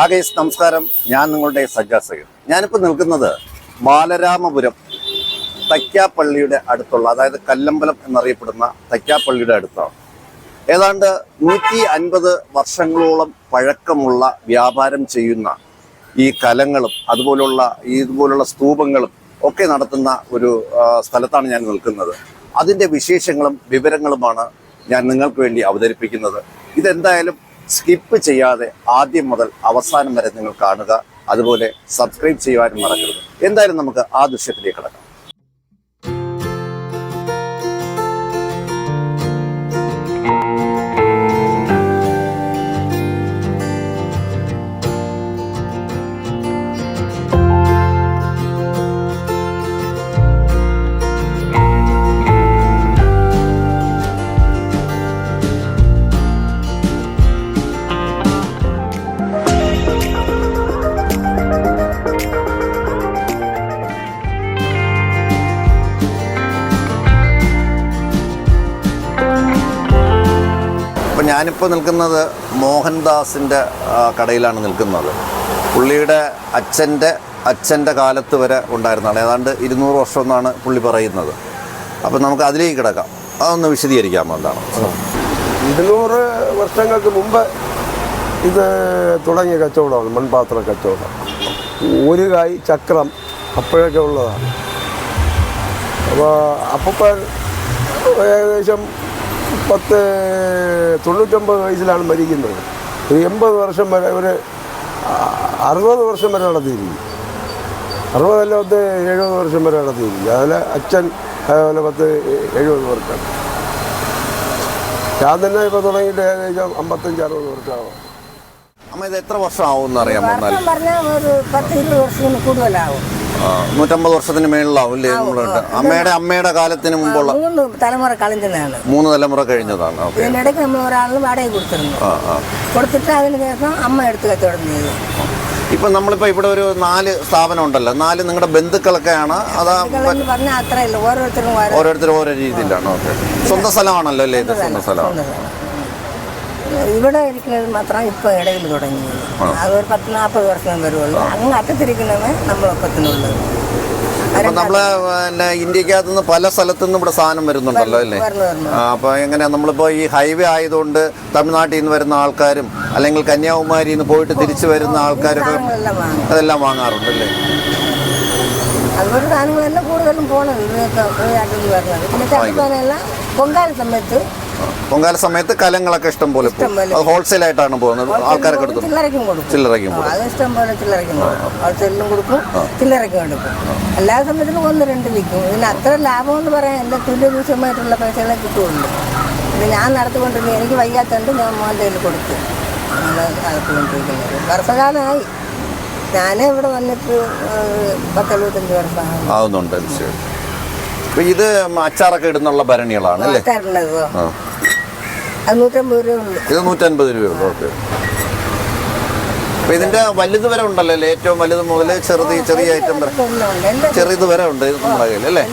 ആകേസ് നമസ്കാരം. ഞാൻ നിങ്ങളുടെ സജ്ജാസകൻ ഞാനിപ്പോൾ നിൽക്കുന്നത് ബാലരാമപുരം തയ്ക്കാപ്പള്ളിയുടെ അടുത്തുള്ള അതായത് കല്ലമ്പലം എന്നറിയപ്പെടുന്ന തയ്ക്കാപ്പള്ളിയുടെ അടുത്താണ്. ഏതാണ്ട് നൂറ്റി അൻപത് വർഷങ്ങളോളം പഴക്കമുള്ള വ്യാപാരം ചെയ്യുന്ന ഈ കലങ്ങളും അതുപോലുള്ള ഇതുപോലുള്ള സ്തൂപങ്ങളും ഒക്കെ നടത്തുന്ന ഒരു സ്ഥലത്താണ് ഞാൻ നിൽക്കുന്നത്. അതിന്റെ വിശേഷങ്ങളും വിവരങ്ങളുമാണ് ഞാൻ നിങ്ങൾക്ക് വേണ്ടി അവതരിപ്പിക്കുന്നത്. ഇതെന്തായാലും സ്കിപ്പ് ചെയ്യാതെ ആദ്യം മുതൽ അവസാനം വരെ നിങ്ങൾ കാണുക. അതുപോലെ സബ്സ്ക്രൈബ് ചെയ്യുവാനും മറക്കരുത്. എന്തായാലും നമുക്ക് ആ ദൃശ്യത്തിലേക്ക് കിടക്കാം. ഞാനിപ്പോൾ നിൽക്കുന്നത് മോഹൻദാസിന്റെ കടയിലാണ് നിൽക്കുന്നത്. പുള്ളിയുടെ അച്ഛന്റെ അച്ഛന്റെ കാലത്ത് വരെ ഉണ്ടായിരുന്നതാണ് ഏതാണ്ട് ഇരുന്നൂറ് വർഷം എന്നാണ് പുള്ളി പറയുന്നത്. അപ്പം നമുക്ക് അതിലേക്ക് കിടക്കാം. അതൊന്ന് വിശദീകരിക്കാമോ എന്താണ്? ഇരുന്നൂറ് വർഷങ്ങൾക്ക് മുമ്പ് ഇത് തുടങ്ങിയ കച്ചവടമാണ് മൺപാത്ര കച്ചവടം. ഒരു കായ് ചക്രം അപ്പോഴൊക്കെ ഉള്ളതാണ്. അപ്പോൾ അപ്പം ഏകദേശം പത്ത് തൊണ്ണൂറ്റൊമ്പത് വയസ്സിലാണ് മരിക്കുന്നത്. ഒരു എൺപത് വർഷം വരെ ഒരു അറുപത് വർഷം വരെ നടത്തിയിരിക്കും അറുപതല്ല പത്ത് എഴുപത് വർഷം വരെ നടത്തിയിരിക്കും അതിൽ അച്ഛൻ അതേപോലെ പത്ത് എഴുപത് വർഷം ഞാൻ തന്നെ ഇപ്പോൾ തുടങ്ങിയിട്ട് ഏകദേശം അമ്പത്തഞ്ച് അറുപത് വർഷമാവും അമ്മ ഇത് എത്ര വർഷം ആവും എന്ന് അറിയാമോ? എന്നാൽ വർഷം പറഞ്ഞാൽ ഒരു പത്ത് ഇരുപത് വർഷം കൂടുതലാവും. നൂറ്റമ്പത് വർഷത്തിന് മേളിലാവും അല്ലേ? നമ്മളുണ്ട് അമ്മയുടെ അമ്മയുടെ കാലത്തിന് മുമ്പുള്ള മൂന്ന് തലമുറ കളഞ്ഞതാണ് മൂന്ന് തലമുറ കഴിഞ്ഞതാണ്. ഇതിനിടയ്ക്ക് നമ്മൾ ഒരാളിന് വാടക കൊടുത്തിരുന്നു. കൊടുത്തിട്ട് അതിന് ശേഷം അമ്മ എടുത്ത് കച്ചവടം ചെയ്തു. ഇപ്പം നമ്മളിപ്പോൾ ഇവിടെ ഒരു നാല് സ്ഥാപനം ഉണ്ടല്ലോ. നാല് നിങ്ങളുടെ ബന്ധുക്കളൊക്കെയാണ്. അതാ പറഞ്ഞാൽ അത്രയില്ല ഓരോരുത്തരും ഓരോ ഓരോരുത്തരും ഓരോ രീതിയിലാണ്. ഓക്കെ. സ്വന്തം സ്ഥലമാണല്ലോ അല്ലേ ഇത്? സ്വന്തം സ്ഥലമാണ്. ഇവിടെ ഇരിക്കുന്നത് മാത്രം ഇപ്പൊ ഇടയിൽ തുടങ്ങിയത് അതൊരു പത്ത് നാൽപ്പത് വർഷം വരുള്ളൂ. അങ്ങ് അറ്റത്തിരിക്കുന്നവ നമ്മളൊപ്പത്തിനുള്ളത് നമ്മൾ പിന്നെ ഇന്ത്യക്കകത്ത് നിന്ന് പല സ്ഥലത്തു നിന്നും ഇവിടെ സാധനം വരുന്നുണ്ടല്ലോ അല്ലേ? അപ്പൊ എങ്ങനെയാ? നമ്മളിപ്പോ ഈ ഹൈവേ ആയതുകൊണ്ട് തമിഴ്നാട്ടിൽ നിന്ന് വരുന്ന ആൾക്കാരും അല്ലെങ്കിൽ കന്യാകുമാരിയിൽ നിന്ന് പോയിട്ട് തിരിച്ചു വരുന്ന ആൾക്കാരൊക്കെ അതെല്ലാം വാങ്ങാറുണ്ടല്ലേ അതുപോലെ സാധനങ്ങളെല്ലാം കൂടുതലും പോണത് പൊങ്കാല സമയത്ത് പൊങ്കാല സമയത്ത് കലങ്ങളൊക്കെ ഇഷ്ടം പോലെ പോകും. ഹോൾസെയിൽ ആയിട്ടാണ് പോകുന്നത്. ആൾക്കാരൊക്കെ ചില്ലറയ്ക്കും കൊടുക്കും. ചില്ലറയ്ക്കും ആ, അത് ഇഷ്ടം പോലെ ചില്ലറയ്ക്കും കൊടുക്കും. ഹോൾസെയിലും കൊടുക്കും ചില്ലറയ്ക്കും കൊടുക്കും എല്ലാ സമയത്തും ഒന്ന് രണ്ട് വിൽക്കും. ഇതിന് അത്ര ലാഭം എന്ന് പറയാൻ എല്ലാ തുല്യ ദിവസമായിട്ടുള്ള പൈസകളെ കിട്ടുള്ളൂ ഇത് ഞാൻ നടത്തിക്കൊണ്ടിരുന്നത് എനിക്ക് വയ്യാത്തതുകൊണ്ട് ഞാൻ മോന്റെ കയ്യിൽ കൊടുത്തു. നടത്തിക്കൊണ്ടിരിക്കുന്നത്. വർഷകാലമായി. ഞാനേ ഇവിടെ വന്നിട്ട് പത്തെഴുപത്തഞ്ച് ആവുന്നുണ്ട്. അപ്പൊ ഇത് അച്ചാറൊക്കെ ഇടുന്നുള്ള ഭരണികളാണ് അല്ലേ തരണത് ആ അത് നൂറ്റമ്പത് രൂപ ഉള്ളൂ ഇത് നൂറ്റൻപത് രൂപയുള്ളൂ ഓക്കെ. അപ്പൊ ഇതിന്റെ വലുത് വരെ ഉണ്ടല്ലോ അല്ലേ? ഏറ്റവും വലുത് മുതൽ ചെറുത് ചെറിയ ഐറ്റം വരെ. ചെറിയത് വരെ ഉണ്ട് നമ്മുടെ കയ്യിൽ അല്ലേ?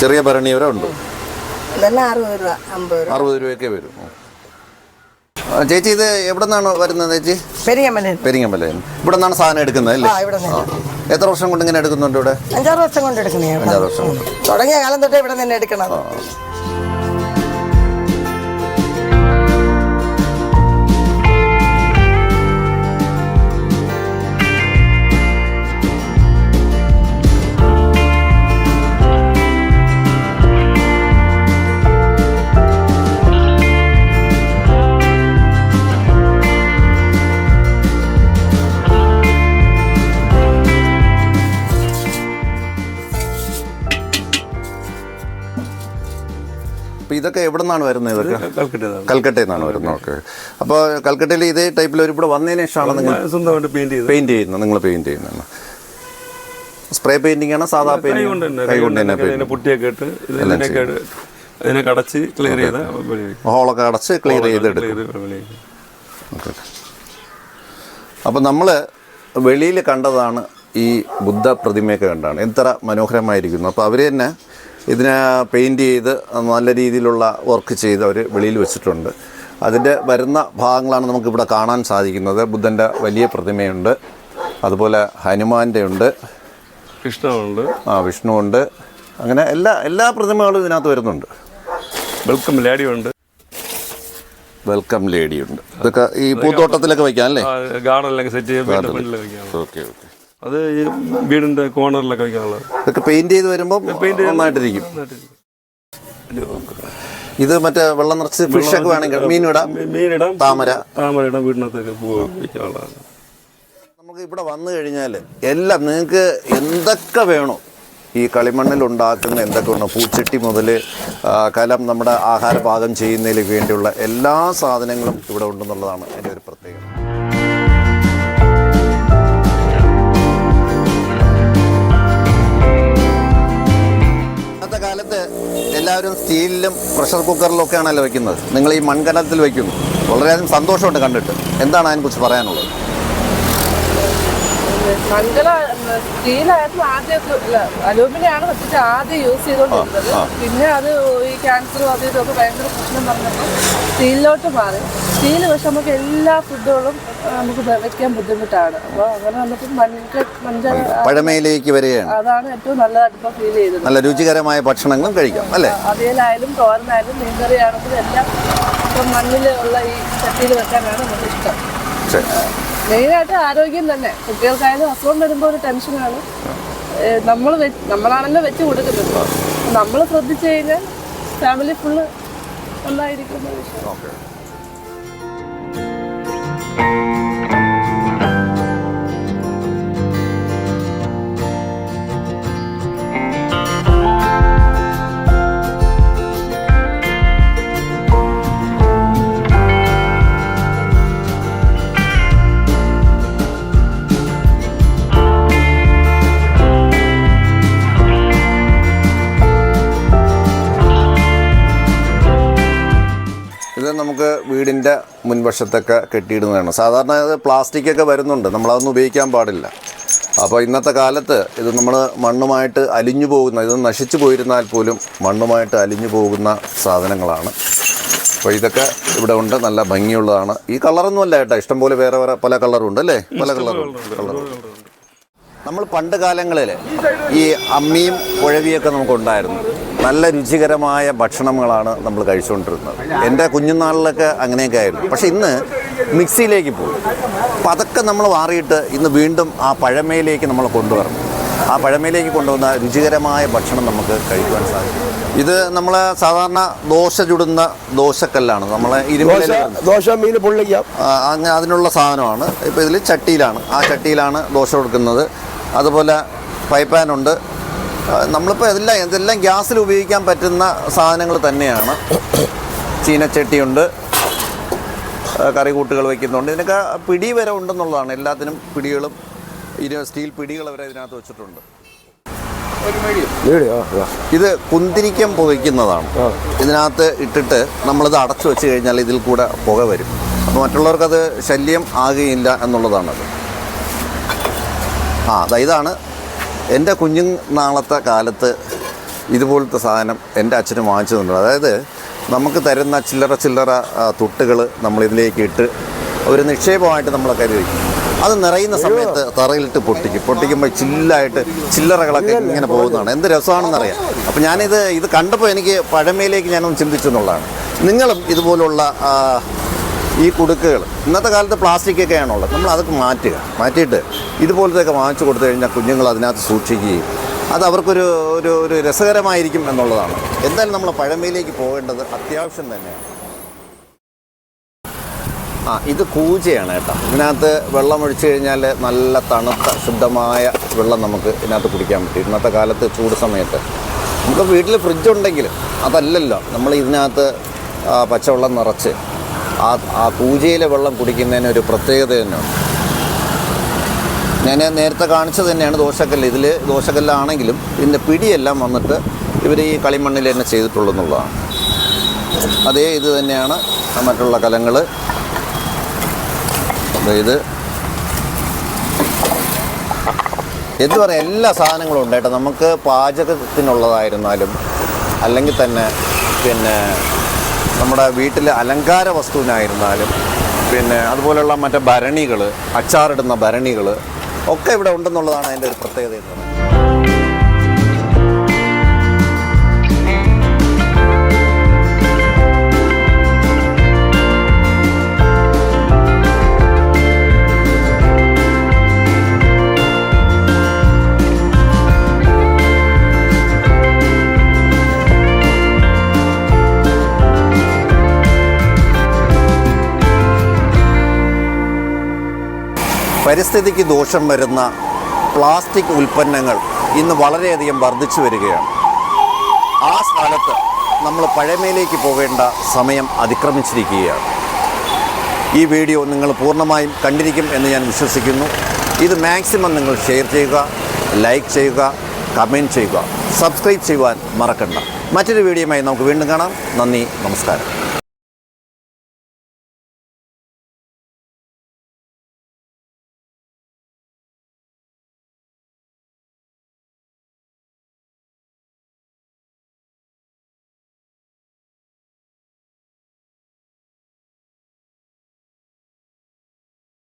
ചെറിയ ഭരണി വരെ ഉണ്ട്. അറുപത് രൂപയൊക്കെ വരും. ചേച്ചി ഇത് എവിടെ നിന്നാണ് വരുന്നത് ചേച്ചി? പെരിയമ്മൻ പെരിങ്ങമ്പല ഇവിടെ നിന്നാണ് സാധനം എടുക്കുന്നത് അല്ലേ? എത്ര വർഷം കൊണ്ട് ഇങ്ങനെ എടുക്കുന്നുണ്ട് ഇവിടെ? അഞ്ചാറ് വർഷം കൊണ്ട് എടുക്കുന്നേ അഞ്ചാറ് വർഷം കൊണ്ട്. തുടങ്ങിയ കാലം തൊട്ടേ ഇവിടെ തന്നെ എടുക്കണം. ഇതൊക്കെ എവിടെ നിന്നാണ് വരുന്നത് ഇതൊക്കെ? കൽക്കട്ട കൽക്കട്ടയിൽ നിന്നാണ് വരുന്നത് ഓക്കെ അപ്പോൾ കൽക്കട്ടയിൽ ഇതേ ടൈപ്പിൽ ഒരു ഇവിടെ വന്നതിന് ശേഷമാണ് നിങ്ങൾ സ്വന്തമായിട്ട് പെയിന്റ് പെയിന്റ് ചെയ്യുന്നത്. നിങ്ങൾ പെയിന്റ് ചെയ്യുന്നത് സ്പ്രേ പെയിന്റിംഗ് ആണ് സാധാ പെയിന്റ് കൊണ്ട് പെയിന്റിംഗ് തന്നെ പുട്ടിയൊക്കെ ഇട്ട് ഇതിനൊക്കെ അതിനെ കടച്ച് ക്ലിയർ ചെയ്ത ഹോളൊക്കെ അടച്ച് ക്ലിയർ ചെയ്തെടുക്കും ഓക്കെ അപ്പോൾ നമ്മൾ വെളിയിൽ കണ്ടതാണ് ഈ ബുദ്ധ പ്രതിമയൊക്കെ കണ്ടാണ് എത്ര മനോഹരമായിരിക്കുന്നു. അപ്പോൾ അവർ തന്നെ ഇതിനെ പെയിന്റ് ചെയ്ത് നല്ല രീതിയിലുള്ള വർക്ക് ചെയ്ത് അവർ വെളിയിൽ വെച്ചിട്ടുണ്ട്. അതിന്റെ വരുന്ന ഭാഗങ്ങളാണ് നമുക്കിവിടെ കാണാൻ സാധിക്കുന്നത്. ബുദ്ധന്റെ വലിയ പ്രതിമയുണ്ട്. അതുപോലെ ഹനുമാന്റെ ഉണ്ട്. വിഷ്ണുണ്ട് ആ വിഷ്ണുവുണ്ട്. അങ്ങനെ എല്ലാ എല്ലാ പ്രതിമകളും ഇതിനകത്ത് വരുന്നുണ്ട്. വെൽക്കം ലേഡിയുണ്ട്. വെൽക്കം ലേഡി ഉണ്ട് ഇതൊക്കെ ഈ പൂത്തോട്ടത്തിലൊക്കെ വയ്ക്കാം അല്ലേ ഗാർഡനിലൊക്കെ സെറ്റ് ഓക്കെ ഓക്കെ. അത് ഈ വീടിന്റെ കോർണറിലൊക്കെ വെക്കാനുള്ളത്. ഇതൊക്കെ പെയിന്റ് ചെയ്ത് വരുമ്പോൾ നന്നായിട്ടിരിക്കും. ഇത് മറ്റേ വെള്ളം നിറച്ച് ഫിഷൊക്കെ വേണമെങ്കിൽ മീനിടാം മീനിടാം താമര. താമര ഇടാം. വീടിനകത്തൊക്കെ പൂവ് നമുക്ക് ഇവിടെ വന്നു കഴിഞ്ഞാൽ എല്ലാം നിങ്ങൾക്ക് എന്തൊക്കെ വേണോ ഈ കളിമണ്ണിൽ ഉണ്ടാക്കുന്ന എന്തൊക്കെ ഉണ്ടോ പൂച്ചട്ടി മുതൽ കലം നമ്മുടെ ആഹാര പാകം ചെയ്യുന്നതിന് വേണ്ടിയുള്ള എല്ലാ സാധനങ്ങളും ഇവിടെ ഉണ്ടെന്നുള്ളതാണ്. എല്ലാവരും സ്റ്റീലിലും പ്രഷർ കുക്കറിലും ഒക്കെയാണല്ലോ വെക്കുന്നത്. നിങ്ങൾ ഈ മൺകലത്തിൽ വെക്കും വളരെയധികം സന്തോഷമുണ്ട് കണ്ടിട്ട്. എന്താണ് അതിനെക്കുറിച്ച് പറയാനുള്ളത്? മംഗള സ്റ്റീലായിരുന്നു അല്ല അലൂമിനിയം ആണ് വെച്ചിട്ട് ആദ്യം യൂസ് ചെയ്തുകൊണ്ടിരുന്നത്. പിന്നെ അത് ഈ ക്യാൻസർ അതും ഇതൊക്കെ ഭയങ്കര പ്രശ്നം പറഞ്ഞപ്പോൾ സ്റ്റീലിലോട്ട് മാറി. സ്റ്റീൽ പക്ഷെ നമുക്ക് എല്ലാ ഫുഡുകളും നമുക്ക് വെക്കാൻ ബുദ്ധിമുട്ടാണ്. അപ്പോൾ അങ്ങനെ വന്നപ്പോൾ മൺക പഴമയിലേക്ക് വരികയാണ്. അതാണ് ഏറ്റവും നല്ലതായിട്ട് ഇപ്പോൾ ഫീൽ ചെയ്തത്. നല്ല രുചികരമായ ഭക്ഷണങ്ങളും കഴിക്കാം അല്ലേ? അതിലായാലും തോരനായാലും മീൻകറി ആണെങ്കിലും എല്ലാം ഇപ്പം മണ്ണിലുള്ള ഈ ചട്ടിയിൽ വെക്കാനാണ് നമുക്ക് ഇഷ്ടം. ശരി. മെയിനായിട്ട് ആരോഗ്യം തന്നെ. കുട്ടികൾക്കായാലും അസുഖം വരുമ്പോൾ ഒരു ടെൻഷനാണ്. നമ്മൾ നമ്മളാണല്ലോ വെച്ച് കൊടുക്കുന്നത്. നമ്മൾ ശ്രദ്ധിച്ചു കഴിഞ്ഞാൽ ഫാമിലി ഫുള്ള് നന്നായിരിക്കുന്ന വിഷയം നമുക്ക് വീടിന്റെ മുൻവശത്തൊക്കെ കെട്ടിയിടുന്നതാണ്. സാധാരണ ഇത് പ്ലാസ്റ്റിക്കൊക്കെ വരുന്നുണ്ട്. നമ്മളതൊന്നും ഉപയോഗിക്കാൻ പാടില്ല. അപ്പോൾ ഇന്നത്തെ കാലത്ത് ഇത് നമ്മൾ മണ്ണുമായിട്ട് അലിഞ്ഞു പോകുന്ന ഇത് നശിച്ചു പോയിരുന്നാൽ പോലും മണ്ണുമായിട്ട് അലിഞ്ഞു പോകുന്ന സാധനങ്ങളാണ്. അപ്പോൾ ഇതൊക്കെ ഇവിടെ ഉണ്ട്. നല്ല ഭംഗിയുള്ളതാണ്. ഈ കളറൊന്നും അല്ല കേട്ടോ. ഇഷ്ടംപോലെ വേറെ വേറെ പല കളറും ഉണ്ട് അല്ലേ? പല കളറും കളറുണ്ട് നമ്മൾ പണ്ട് കാലങ്ങളിൽ ഈ അമ്മിയും കുഴവിയൊക്കെ നമുക്കുണ്ടായിരുന്നു നല്ല രുചികരമായ ഭക്ഷണങ്ങളാണ് നമ്മൾ കഴിച്ചുകൊണ്ടിരുന്നത്. എന്റെ കുഞ്ഞുനാളിലൊക്കെ അങ്ങനെയൊക്കെ ആയിരുന്നു. പക്ഷേ ഇന്ന് മിക്സിയിലേക്ക് പോയി. അപ്പം അതൊക്കെ നമ്മൾ മാറിയിട്ട് ഇന്ന് വീണ്ടും ആ പഴമയിലേക്ക് നമ്മൾ കൊണ്ടുവരണം. ആ പഴമയിലേക്ക് കൊണ്ടുവന്ന രുചികരമായ ഭക്ഷണം നമുക്ക് കഴിക്കുവാൻ സാധിക്കും. ഇത് നമ്മൾ സാധാരണ ദോശ ചുടുന്ന ദോശക്കല്ലാണ്. നമ്മളെ ദോശ ഇരുമ്പിൽ ദോശ മീൻ പൊള്ളിക്കാം. അങ്ങനെ അതിനുള്ള സാധനമാണ്. ഇപ്പോൾ ഇതിൽ ചട്ടിയിലാണ്. ആ ചട്ടിയിലാണ് ദോശ കൊടുക്കുന്നത്. അതുപോലെ പൈപ്പാനുണ്ട് നമ്മളിപ്പോൾ ഇതെല്ലാം ഇതെല്ലാം ഗ്യാസിൽ ഉപയോഗിക്കാൻ പറ്റുന്ന സാധനങ്ങൾ തന്നെയാണ്. ചീനച്ചട്ടിയുണ്ട്. കറികൂട്ടുകൾ കറി കൂട്ടുകൾ വയ്ക്കുന്നുണ്ട് ഇതിനൊക്കെ പിടി വരെ ഉണ്ടെന്നുള്ളതാണ്. എല്ലാത്തിനും പിടികളും ഇരു സ്റ്റീൽ പിടികൾ വരെ ഇതിനകത്ത് വെച്ചിട്ടുണ്ട്. ഇത് കുന്തിരിക്കം പുകയ്ക്കുന്നതാണ് ഇതിനകത്ത് ഇട്ടിട്ട് നമ്മളിത് അടച്ചു വെച്ച് കഴിഞ്ഞാൽ ഇതിൽ കൂടെ പുക വരും. അപ്പോൾ മറ്റുള്ളവർക്കത് ശല്യം ആകുകയില്ല എന്നുള്ളതാണത്. ആ അതായതാണ് ഇതാണ് എന്റെ കുഞ്ഞു നാളത്തെ കാലത്ത് ഇതുപോലത്തെ സാധനം എന്റെ അച്ഛന് വാങ്ങിച്ചു അതായത് നമുക്ക് തരുന്ന ചില്ലറ ചില്ലറ തുട്ടുകൾ നമ്മളിതിലേക്ക് ഇട്ട് ഒരു നിക്ഷേപമായിട്ട് നമ്മൾ കരുതി വയ്ക്കും. അത് നിറയുന്ന സമയത്ത് തറയിലിട്ട് പൊട്ടിക്കും. പൊട്ടിക്കുമ്പോൾ ചില്ലായിട്ട് ചില്ലറകളൊക്കെ ഇങ്ങനെ പോകുന്നതാണ്. എന്ത് രസമാണെന്നറിയാം. അപ്പോൾ ഞാനിത് ഇത് കണ്ടപ്പോൾ എനിക്ക് പഴമയിലേക്ക് ഞാനൊന്ന് ചിന്തിച്ചു എന്നുള്ളതാണ്. നിങ്ങളും ഇതുപോലുള്ള ഈ കുടുക്കുകൾ. ഇന്നത്തെ കാലത്ത് പ്ലാസ്റ്റിക് ഒക്കെയാണുള്ളത്. നമ്മൾ അതൊക്കെ മാറ്റുക. മാറ്റിയിട്ട് ഇതുപോലത്തെയൊക്കെ വാങ്ങിച്ചു കൊടുത്തു കഴിഞ്ഞാൽ കുഞ്ഞുങ്ങൾ അതിനകത്ത് സൂക്ഷിക്കുകയും അത് അവർക്കൊരു ഒരു ഒരു രസകരമായിരിക്കും എന്നുള്ളതാണ്. എന്തായാലും നമ്മൾ പഴമയിലേക്ക് പോകേണ്ടത് അത്യാവശ്യം തന്നെയാണ്. ആ ഇത് കൂജയാണ് കേട്ടോ. ഇതിനകത്ത് വെള്ളം ഒഴിച്ചു കഴിഞ്ഞാൽ നല്ല തണുത്ത ശുദ്ധമായ വെള്ളം നമുക്ക് ഇതിനകത്ത് കുടിക്കാൻ പറ്റും. ഇന്നത്തെ കാലത്ത് ചൂട് സമയത്ത്. നമുക്ക് വീട്ടിൽ ഫ്രിഡ്ജ് ഉണ്ടെങ്കിൽ അതല്ലല്ലോ. നമ്മൾ ഇതിനകത്ത് പച്ചവെള്ളം നിറച്ച് ആ ആ പൂജയിലെ വെള്ളം കുടിക്കുന്നതിന് ഒരു പ്രത്യേകത തന്നെയുണ്ട്. ഞാൻ നേരത്തെ കാണിച്ചത് തന്നെയാണ് ദോശക്കല്ല്. ഇതിൽ ദോശക്കല്ലാണെങ്കിലും ഇതിന്റെ പിടിയെല്ലാം വന്നിട്ട് ഇവർ ഈ കളിമണ്ണിൽ തന്നെ ചെയ്തിട്ടുള്ളതെന്നുള്ളതാണ് അതേ ഇത് തന്നെയാണ് മറ്റുള്ള കലങ്ങൾ അതായത് എന്തു പറയാം എല്ലാ സാധനങ്ങളും ഉണ്ട് നമുക്ക് പാചകത്തിനുള്ളതായിരുന്നാലും അല്ലെങ്കിൽ തന്നെ പിന്നെ നമ്മുടെ വീട്ടിലെ അലങ്കാര വസ്തുവിനായിരുന്നാലും പിന്നെ അതുപോലെയുള്ള മറ്റേ ഭരണികൾ അച്ചാറിടുന്ന ഭരണികൾ ഒക്കെ ഇവിടെ ഉണ്ടെന്നുള്ളതാണ് അതിന്റെ ഒരു പ്രത്യേകത എന്ന് പറയുന്നത്. പരിസ്ഥിതിക്ക് ദോഷം വരുന്ന പ്ലാസ്റ്റിക് ഉൽപ്പന്നങ്ങൾ ഇന്ന് വളരെയധികം വർദ്ധിച്ചു വരികയാണ്. ആ സ്ഥലത്ത് നമ്മൾ പഴമയിലേക്ക് പോകേണ്ട സമയം അതിക്രമിച്ചിരിക്കുകയാണ്. ഈ വീഡിയോ നിങ്ങൾ പൂർണമായും കണ്ടിരിക്കും എന്ന് ഞാൻ വിശ്വസിക്കുന്നു. ഇത് മാക്സിമം നിങ്ങൾ ഷെയർ ചെയ്യുക ലൈക്ക് ചെയ്യുക കമന്റ് ചെയ്യുക. സബ്സ്ക്രൈബ് ചെയ്യുവാൻ മറക്കണ്ട. മറ്റൊരു വീഡിയോയുമായി നമുക്ക് വീണ്ടും കാണാം. നന്ദി നമസ്കാരം.